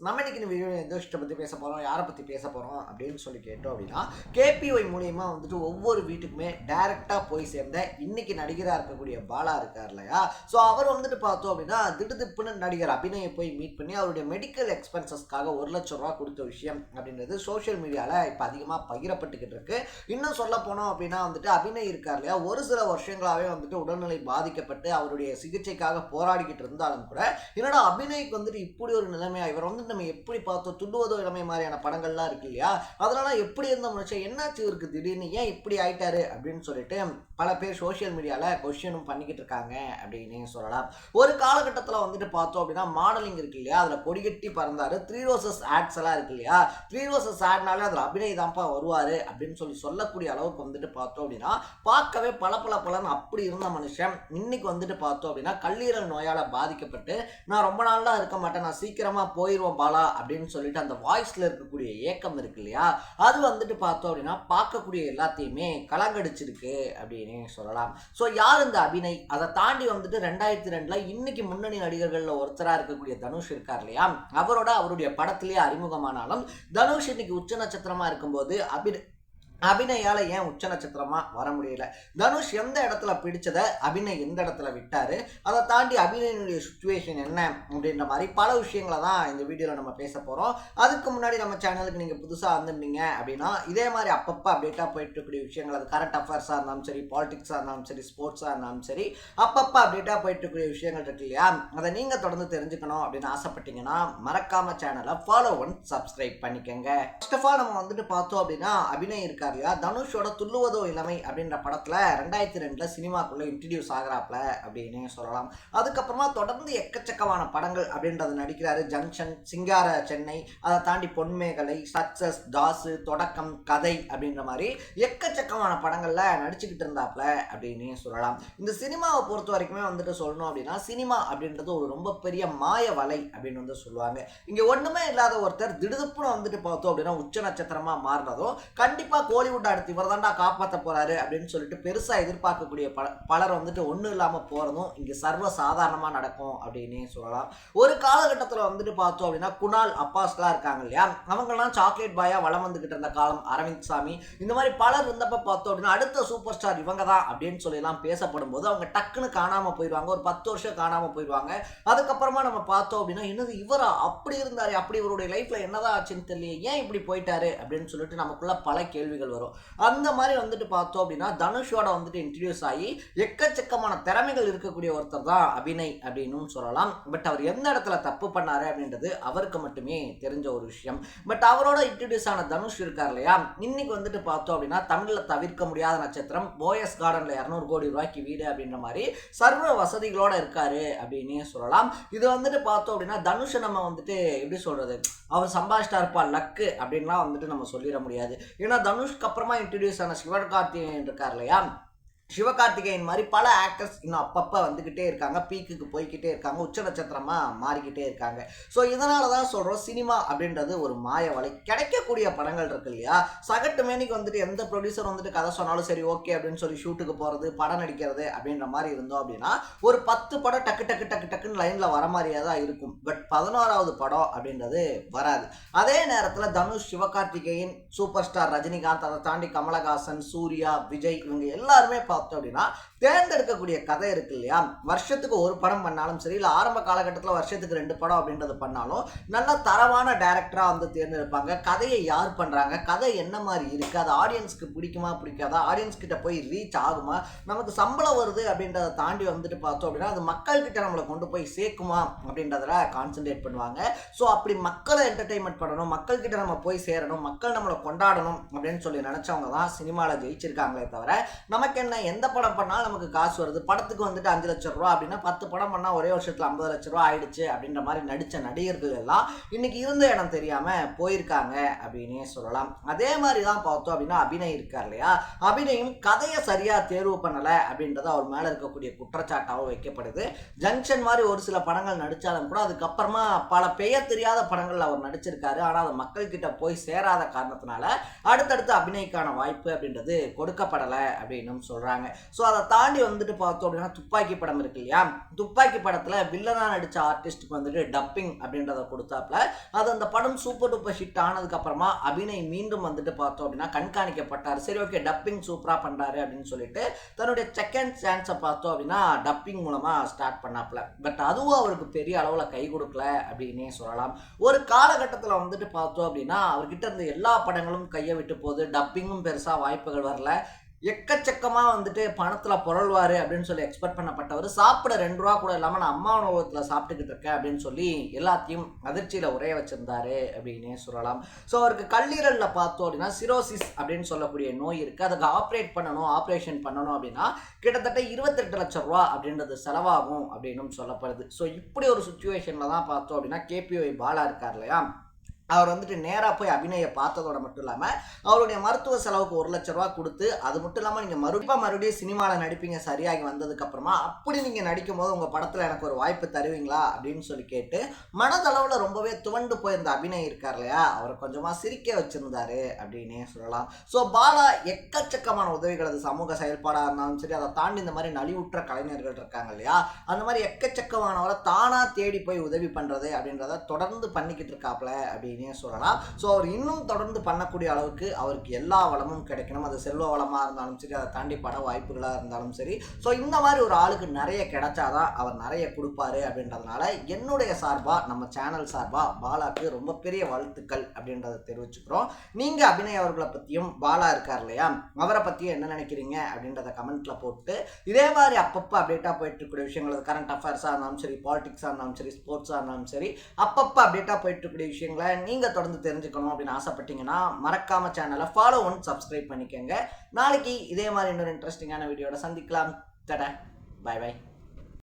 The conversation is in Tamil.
நம்ம இன்னைக்கு வீடியோ எந்த விஷயத்தை பற்றி பேச போகிறோம் யாரை பற்றி பேச போகிறோம் அப்படின்னு சொல்லி கேட்டோம் அப்படின்னா கேபிஒய் மூலியமா வந்துட்டு ஒவ்வொரு வீட்டுக்குமே டைரெக்டாக போய் சேர்ந்த இன்னைக்கு நடிகராக இருக்கக்கூடிய பாலா இருக்கார் இல்லையா? ஸோ அவர் வந்துட்டு பார்த்தோம் அப்படின்னா திடுதிப்புன்னு நடிகர் அபிநயை போய் மீட் பண்ணி அவருடைய மெடிக்கல் எக்ஸ்பென்சஸ்க்காக ஒரு லட்சம் ரூபா கொடுத்த விஷயம் அப்படின்றது சோஷியல் மீடியாவில் இப்போ அதிகமாக பகிரப்பட்டுக்கிட்டு இருக்கு. இன்னும் சொல்ல போனோம் அப்படின்னா வந்துட்டு அபிநய் இருக்கார் இல்லையா? ஒரு சில வருஷங்களாகவே வந்துட்டு உடல்நிலை பாதிக்கப்பட்டு அவருடைய சிகிச்சைக்காக போராடிக்கிட்டு இருந்தாலும் கூட என்னடா அபிநய்க்கு வந்துட்டு இப்படி ஒரு நிலைமையாக இவர் வந்து நம்ம எப்படி பார்த்தோம் துள்ளுவதோ இளமை மாதிரியான படங்கள்லாம் இருக்கு இல்லையா? அதனால எப்படி இருந்த மனுஷன் என்னாச்சு இருக்கு திடீர்னு ஏன் இப்படி ஆயிட்டாரு அப்படின்னு சொல்லிட்டு பல பேர் சோஷியல் மீடியாவில் கொஸ்டினும் பண்ணிக்கிட்டு இருக்காங்க அப்படின்னு சொல்லலாம். ஒரு காலகட்டத்தில் வந்துட்டு பார்த்தோம் அப்படின்னா மாடலிங் இருக்கு இல்லையா? அதில் கொடிகட்டி பறந்தாரு. த்ரீ ரோசஸ் ஆட்ஸ் எல்லாம் இருக்கு இல்லையா? த்ரீ ரோசஸ் ஆட்னாலே அதில் அபிநய் தான்ப்பா வருவார் அப்படின்னு சொல்லி சொல்லக்கூடிய அளவுக்கு வந்துட்டு பார்த்தோம் அப்படின்னா பார்க்கவே பல பல பலன் அப்படி இருந்த மனுஷன் இன்னைக்கு வந்துட்டு பார்த்தோம் அப்படின்னா கல்லீரல் நோயால் பாதிக்கப்பட்டு நான் ரொம்ப நாளாக இருக்க மாட்டேன் நான் சீக்கிரமாக போயிடுவேன் பாலா அப்படின்னு சொல்லிட்டு அந்த வாய்ஸில் இருக்கக்கூடிய ஏக்கம் இருக்கு இல்லையா? அது வந்துட்டு பார்த்தோம் அப்படின்னா பார்க்கக்கூடிய எல்லாத்தையுமே கலங்கடிச்சிருக்கு அப்படின்னு சொல்லலாம். ஸோ யார் இந்த அபிநய்? அதை தாண்டி வந்துட்டு ரெண்டாயிரத்தி ரெண்டில் இன்னைக்கு முன்னணி நடிகர்களில் ஒருத்தராக இருக்கக்கூடிய தனுஷ் இருக்கார் இல்லையா? அவரோட அவருடைய படத்திலேயே அறிமுகமானாலும் தனுஷ் இன்னைக்கு உச்ச நட்சத்திரமா இருக்கும்போது அபி அபிநயால ஏன் உச்ச நட்சத்திரமா வர முடியல? தனுஷ் எந்த இடத்துல பிடிச்சதை அபிநய் எந்த இடத்துல விட்டாரு? அதை தாண்டி அபிநயனுடைய சுச்சுவேஷன் என்ன அப்படின்ற மாதிரி பல விஷயங்களை தான் இந்த வீடியோவில் நம்ம பேச போகிறோம் அதுக்கு முன்னாடி நம்ம சேனலுக்கு நீங்கள் புதுசாக வந்திருந்தீங்க அப்படின்னா இதே மாதிரி அப்பப்போ அப்டேட்டாக போயிட்டு இருக்கக்கூடிய விஷயங்கள் அது கரண்ட் அஃபேர்ஸாக இருந்தாலும் சரி பாலிடிக்ஸாக இருந்தாலும் சரி ஸ்போர்ட்ஸாக இருந்தாலும் சரி அப்பப்போ அப்டேட்டாக போயிட்டு இருக்கக்கூடிய விஷயங்கள் இருக்கு இல்லையா? அதை நீங்கள் தொடர்ந்து தெரிஞ்சுக்கணும் அப்படின்னு ஆசைப்பட்டீங்கன்னா மறக்காம சேனலை ஃபாலோ ஒன் சப்ஸ்கிரைப் பண்ணிக்கோங்க. ஃபர்ஸ்ட் ஆஃப் ஆல் நம்ம வந்துட்டு பார்த்தோம் அப்படின்னா அபிநய் இருக்கார். இல்லையா தனுஷோட துள்ளுவதோ இளமை அப்படின்ற படத்தில் ரெண்டாயிரத்தி ரெண்டில் சினிமாக்குள்ளே இன்ட்ரடியூஸ் ஆகிறாப்ல அப்படின்னு சொல்லலாம். அதுக்கப்புறமா தொடர்ந்து எக்கச்சக்கமான படங்கள் அப்படின்றது நடிக்கிறாரு ஜங்ஷன் சிங்கார சென்னை அதை தாண்டி பொன்மேகலை சக்சஸ் தாசு தொடக்கம் கதை அப்படின்ற மாதிரி எக்கச்சக்கமான படங்களில் நடிச்சுக்கிட்டு இருந்தாப்ல அப்படின்னு சொல்லலாம். இந்த சினிமாவை பொறுத்த வரைக்குமே வந்துட்டு சொல்லணும் அப்படின்னா சினிமா அப்படின்றது ஒரு ரொம்ப பெரிய மாய வலை அப்படின்னு வந்து சொல்லுவாங்க. இங்கே ஒன்றுமே இல்லாத ஒருத்தர் திடுதுப்புன்னு வந்துட்டு பார்த்தோம் அப்படின்னா உச்ச நட்சத்திரமாக மாறினதும் கண்டிப்பாக கோலிவுட் அடுத்து இவர் தாண்டா காப்பாற்ற போறாரு அப்படின்னு சொல்லிட்டு பெருசாக எதிர்பார்க்கக்கூடிய பல பலர் வந்துட்டு ஒன்றும் இல்லாமல் போகிறதும் இங்கே சர்வ சாதாரணமாக நடக்கும் அப்படின்னு சொல்லலாம். ஒரு காலகட்டத்தில் வந்துட்டு பார்த்தோம் அப்படின்னா குணால் அப்பாஸ்லாம் இருக்காங்க இல்லையா? அவங்கெல்லாம் சாக்லேட் பாயாக வளம் வந்துக்கிட்டு இருந்த காலம் அரவிந்த் சாமி. இந்த மாதிரி பலர் இருந்தப்போ பார்த்தோம் அப்படின்னா அடுத்த சூப்பர் ஸ்டார் இவங்க தான் அப்படின்னு சொல்லிலாம் பேசப்படும் போது அவங்க டக்குன்னு காணாமல் போயிடுவாங்க. ஒரு பத்து வருஷம் காணாமல் போயிடுவாங்க. அதுக்கப்புறமா நம்ம பார்த்தோம் அப்படின்னா என்னது இவரா? அப்படி இருந்தார் அப்படி இவருடைய லைஃப்பில் என்னதான் ஆச்சுன்னு தெரியல ஏன் இப்படி போயிட்டாரு அப்படின்னு சொல்லிட்டு நமக்குள்ள பல கேள்விகள் வரும். அந்த மாதிரி வந்துட்டு பார்த்தோம் அப்படின்னா தனுஷோட வந்துட்டு இன்ட்ரடியூஸ் ஆகி எக்கச்சக்கமான திறமைகள் இருக்கக்கூடிய ஒருத்தர் தான் அபிநய் அப்படின்னு சொல்லலாம். பட் அவர் எந்த இடத்துல தப்பு பண்ணாரு அப்படின்றது அவருக்கு மட்டுமே தெரிஞ்ச ஒரு விஷயம். பட் அவரோட இன்ட்ரடியூஸ் ஆன தனுஷ் இருக்கார் இல்லையா? இன்னைக்கு வந்துட்டு பார்த்தோம் அப்படின்னா தமிழில் தவிர்க்க முடியாத நட்சத்திரம் போயஸ் கார்டனில் இரநூறு கோடி ரூபாய்க்கு வீடு அப்படின்ற மாதிரி சர்வ வசதிகளோட இருக்காரு அப்படின்னே சொல்லலாம். இது வந்துட்டு பார்த்தோம் அப்படின்னா தனுஷை நம்ம வந்துட்டு எப்படி சொல்றது? அவர் சம்பாதிச்சிட்டா இருப்பா லக்கு அப்படின்லாம் வந்துட்டு நம்ம சொல்லிட முடியாது. ஏன்னா தனுஷ் அப்புறமா இன்ட்ரடியூஸ் ஆன சிவகார்த்திகேயன் இருக்கார் இல்லையா? சிவகார்த்திகேயன் மாதிரி பல ஆக்டர்ஸ் இன்னும் அப்பப்போ வந்துக்கிட்டே இருக்காங்க. பீக்குக்கு போய்கிட்டே இருக்காங்க. உச்ச நட்சத்திரமாக மாறிக்கிட்டே இருக்காங்க. ஸோ இதனால தான் சொல்கிறோம் சினிமா அப்படின்றது ஒரு மாய வலை கிடைக்கக்கூடிய படங்கள் இருக்கு இல்லையா? சகட்டு மேனிக்கு வந்துட்டு எந்த ப்ரொடியூசர் வந்துட்டு கதை சொன்னாலும் சரி ஓகே அப்படின்னு சொல்லி ஷூட்டுக்கு போகிறது படம் நடிக்கிறது அப்படின்ற மாதிரி இருந்தோம் அப்படின்னா ஒரு பத்து படம் டக்கு டக்கு டக்கு டக்குன்னு லைனில் வர மாதிரியே தான் இருக்கும். பட் பதினோராவது படம் அப்படின்றது வராது. அதே நேரத்தில் தனுஷ் சிவகார்த்திகேயன் சூப்பர் ஸ்டார் ரஜினிகாந்த் அதை தாண்டி கமலஹாசன் சூர்யா விஜய் இவங்க எல்லாருமே பார்த்தோம் பார்த்தோம் அப்படின்னா தேர்ந்தெடுக்கக்கூடிய கதை இருக்கு இல்லையா? வருஷத்துக்கு ஒரு படம் பண்ணாலும் சரி இல்லை ஆரம்ப காலகட்டத்தில் வருஷத்துக்கு ரெண்டு படம் அப்படின்றது பண்ணாலும் நல்ல தரமான டேரக்டராக வந்து தேர்ந்தெடுப்பாங்க. கதையை யார் பண்ணுறாங்க கதை என்ன மாதிரி இருக்குது அது ஆடியன்ஸ்க்கு பிடிக்குமா பிடிக்காதா? ஆடியன்ஸ் கிட்ட போய் ரீச் ஆகுமா? நமக்கு சம்பளம் வருது அப்படின்றத தாண்டி வந்துட்டு பார்த்தோம் அப்படின்னா அது மக்கள்கிட்ட நம்மளை கொண்டு போய் சேர்க்குமா அப்படின்றதுல கான்சென்ட்ரேட் பண்ணுவாங்க. ஸோ அப்படி மக்களை என்டர்டைன்மெண்ட் பண்ணணும் மக்கள்கிட்ட நம்ம போய் சேரணும் மக்கள் நம்மளை கொண்டாடணும் அப்படின்னு சொல்லி நினச்சவங்க தான் சினிமாவில் ஜெயிச்சிருக்காங்களே தவிர நமக்கு என்ன எந்த படம் பண்ணாலும் நமக்கு காசு வருது. படத்துக்கு வந்துட்டு அஞ்சு லட்சம் ரூபா அப்படின்னா பத்து படம் பண்ணால் ஒரே வருஷத்தில் ஐம்பது லட்ச ரூபா ஆயிடுச்சு அப்படின்ற மாதிரி நடித்த நடிகர்கள் எல்லாம் இன்னைக்கு இருந்த இடம் தெரியாமல் போயிருக்காங்க அப்படின்னே சொல்லலாம். அதே மாதிரி தான் பார்த்தோம் அப்படின்னா அபிநய் இருக்கார் இல்லையா? அபிநயும் கதையை சரியாக தேர்வு பண்ணலை அப்படின்றது அவர் மேலே இருக்கக்கூடிய குற்றச்சாட்டாகவும் வைக்கப்படுது. ஜங்ஷன் மாதிரி ஒரு சில படங்கள் நடித்தாலும் கூட அதுக்கப்புறமா பல பெயர் தெரியாத படங்கள் அவர் நடிச்சிருக்காரு. ஆனால் அது மக்கள்கிட்ட போய் சேராத காரணத்தினால அடுத்தடுத்து அபிநய்க்கான வாய்ப்பு அப்படின்றது கொடுக்கப்படலை அப்படின்னும் சொல்கிறாங்க இருக்காங்க ஸோ அதை தாண்டி வந்துட்டு பார்த்தோம் அப்படின்னா துப்பாக்கி படம் இருக்கு இல்லையா? துப்பாக்கி படத்தில் வில்லனாக நடித்த ஆர்டிஸ்ட்டுக்கு வந்துட்டு டப்பிங் அப்படின்றத கொடுத்தாப்புல. அது அந்த படம் சூப்பர் டூப்பர் ஹிட் ஆனதுக்கப்புறமா அபிநய் மீண்டும் வந்துட்டு பார்த்தோம் அப்படின்னா கண்காணிக்கப்பட்டார். சரி ஓகே டப்பிங் சூப்பராக பண்ணுறாரு அப்படின்னு சொல்லிட்டு தன்னுடைய செகண்ட் சான்ஸை பார்த்தோம் அப்படின்னா டப்பிங் மூலமாக ஸ்டார்ட் பண்ணாப்புல. பட் அதுவும் அவருக்கு பெரிய அளவில் கை கொடுக்கல அப்படின்னே சொல்லலாம். ஒரு காலகட்டத்தில் வந்துட்டு பார்த்தோம் அப்படின்னா அவர்கிட்ட இருந்த எல்லா படங்களும் கையை விட்டு போகுது. டப்பிங்கும் பெருசாக வாய்ப்புகள் வரல. எக்கச்சக்கமாக வந்துட்டு பணத்தில் புரள்வார் அப்படின்னு சொல்லி எக்ஸ்பெக்ட் பண்ணப்பட்டவர் சாப்பிட ரெண்டு ரூபா கூட இல்லாமல் நான் அம்மா உணவகத்தில் சாப்பிட்டுக்கிட்டு இருக்கேன் அப்படின்னு சொல்லி எல்லாத்தையும் அதிர்ச்சியில் உரைய வச்சிருந்தாரு அப்படின்னே சொல்லலாம். ஸோ அவருக்கு கல்லீரலில் பார்த்தோம் அப்படின்னா சிரோசிஸ் அப்படின்னு சொல்லக்கூடிய நோய் இருக்குது அதுக்கு ஆப்ரேட் பண்ணணும் ஆப்ரேஷன் பண்ணணும் அப்படின்னா கிட்டத்தட்ட இருபத்தெட்டு லட்சம் ரூபா அப்படின்றது செலவாகும் அப்படின்னும் சொல்லப்படுது. ஸோ இப்படி ஒரு சுச்சுவேஷனில் தான் பார்த்தோம் அப்படின்னா கேபிஒய் பாலா இருக்கார் இல்லையா? அவர் வந்துட்டு நேராக போய் அபிநயை பார்த்ததோட மட்டும் இல்லாமல் அவருடைய மருத்துவ செலவுக்கு ஒரு லட்ச ரூபா கொடுத்து அது மட்டும் இல்லாமல் நீங்கள் மறுபடியும் மறுபடியும் சினிமாவில் நடிப்பீங்க சரியாகி வந்ததுக்கப்புறமா அப்படி நீங்கள் நடிக்கும் போது உங்கள் படத்தில் எனக்கு ஒரு வாய்ப்பு தருவீங்களா? அப்படின்னு சொல்லி கேட்டு மனதளவில் ரொம்பவே துவண்டு போயிருந்த அபிநய் இருக்கார் இல்லையா? அவரை கொஞ்சமாக சிரிக்க வச்சுருந்தாரு அப்படின்னே சொல்லலாம். ஸோ பாலா எக்கச்சக்கமான உதவிகள் அது சமூக செயல்பாடாக இருந்தாலும் சரி அதை தாண்டி இந்த மாதிரி நலிவுற்ற கலைஞர்கள் இருக்காங்க இல்லையா? அந்த மாதிரி எக்கச்சக்கமானவரை தானாக தேடி போய் உதவி பண்ணுறது அப்படின்றத தொடர்ந்து பண்ணிக்கிட்டு இருக்காப்ல அப்படின்னு சொல்லலாம். ஸோ அவர் இன்னும் தொடர்ந்து பண்ணக்கூடிய அளவுக்கு அவருக்கு எல்லா வளமும் கிடைக்கணும். அது செல்வ வளமாக இருந்தாலும் சரி அதை தாண்டி பட வாய்ப்புகளாக இருந்தாலும் சரி. ஸோ இந்த மாதிரி ஒரு ஆளுக்கு நிறைய கிடைச்சாதான் அவர் நிறைய கொடுப்பாரு அப்படின்றதுனால என்னுடைய சார்பாக நம்ம சேனல் சார்பாக பாலாக்கு ரொம்ப பெரிய வாழ்த்துக்கள் அப்படின்றத தெரிவிச்சுக்கிறோம். நீங்கள் அபிநய் அவர்களை பற்றியும் பாலா இருக்கார் இல்லையா அவரை பற்றியும் என்ன நினைக்கிறீங்க அப்படின்றத கமெண்ட்டில் போட்டு இதே மாதிரி அப்பப்போ அப்டேட்டாக போயிட்டு இருக்கக்கூடிய விஷயங்கள் கரண்ட் அஃபேர்ஸாக இருந்தாலும் சரி பாலிடிக்ஸாக இருந்தாலும் சரி ஸ்போர்ட்ஸாக இருந்தாலும் சரி அப்பப்போ அப்டேட்டாக போயிட்டு இருக்கக்கூடிய விஷயங்களை நீங்கள் தொடர்ந்து தெரிஞ்சுக்கணும் அப்படின்னு ஆசைப்பட்டீங்கன்னா மறக்காம சேனலை ஃபாலோ ஒன் சப்ஸ்கிரைப் பண்ணிக்கோங்க. நாளைக்கு இதே மாதிரி இன்னொரு இன்ட்ரெஸ்டிங்கான வீடியோட சந்திக்கலாம். தட பை பை